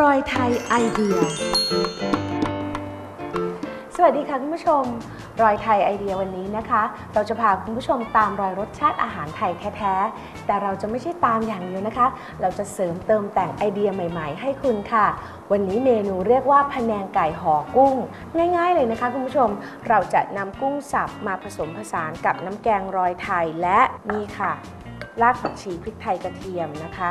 รอยไทยไอเดีย สวัสดีค่ะคุณผู้ชม รอยไทยไอเดียวันนี้นะคะ เราจะพาคุณผู้ชมตามรอยรสชาติอาหารไทยแท้ๆ แต่เราจะไม่ใช่ตามอย่างเดียวนะคะ เราจะเสริมเติมแต่งไอเดียใหม่ ๆ ให้คุณค่ะ วันนี้เมนูเรียกว่าพะแนงไก่ห่อกุ้ง ง่าย ๆ เลยนะคะคุณผู้ชม เราจะนำกุ้งสับมาผสมผสานกับน้ำแกงรอยไทยและนี่ค่ะรากผักชีพริกไทยกระเทียมนะคะ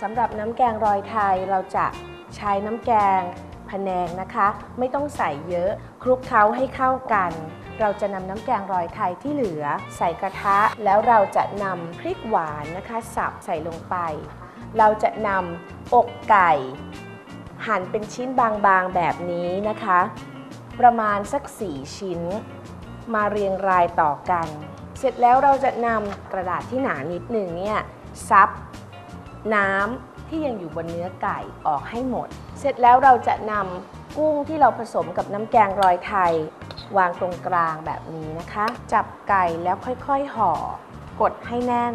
สำหรับน้ำแกงรอยไทยเราจะ ใช้น้ำแกงพะแนงนะคะ ไม่ต้องใส่เยอะ คลุกเคล้าให้เข้ากัน เราจะนำน้ำแกงรอยไทยที่เหลือ ใส่กระทะ แล้วเราจะนำพริกหวานนะคะ สับใส่ลงไป เราจะนำอกไก่ หั่นเป็นชิ้นบางๆแบบนี้นะคะ ประมาณสัก4ชิ้น มาเรียงรายต่อกัน เสร็จแล้วเราจะนำกระดาษที่หนานิดหนึ่งเนี่ยซับน้ำ ที่ยังอยู่บนเนื้อไก่ออกให้หมด เสร็จแล้วเราจะนำกุ้งที่เราผสมกับน้ำแกงรอยไทย วางตรงกลางแบบนี้นะคะ จับไก่แล้วค่อยๆห่อ กดให้แน่น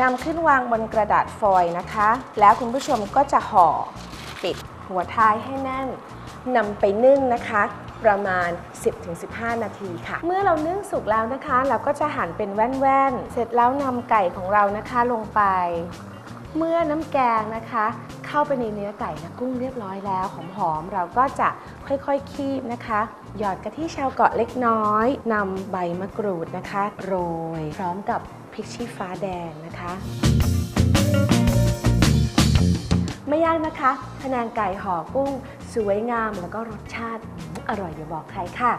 นำขึ้นวางบนกระดาษฟอยล์นะคะ แล้วคุณผู้ชมก็จะห่อปิดหัวท้ายให้แน่นนำไปนึ่งนะคะประมาณ 10-15 นาทีค่ะ เมื่อเรานึ่งสุกแล้วนะคะ เราก็จะหั่นเป็นแว่นๆ เสร็จแล้วนำไก่ของเรานะคะลงไป เมื่อน้ำแกงนะคะ เข้าไปในเนื้อไก่นะกุ้งเรียบร้อยแล้วหอมๆเราก็จะค่อยๆคีบนะคะ หยอดกะทิชาวเกาะเล็กน้อยนำใบมะกรูดนะคะ โรย พร้อมกับพริกชี้ฟ้าแดงนะคะไม่ยากนะคะพะแนงไก่ห่อกุ้ง สวยงามแล้วก็รสชาติอร่อยอย่าบอกใครค่ะ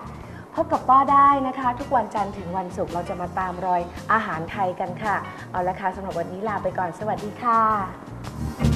พบกับป้อได้นะคะ ทุกวันจันทร์ถึงวันศุกร์เราจะมาตามรอยอาหารไทยกันค่ะ เอาละค่ะสำหรับวันนี้ลาไปก่อนสวัสดีค่ะ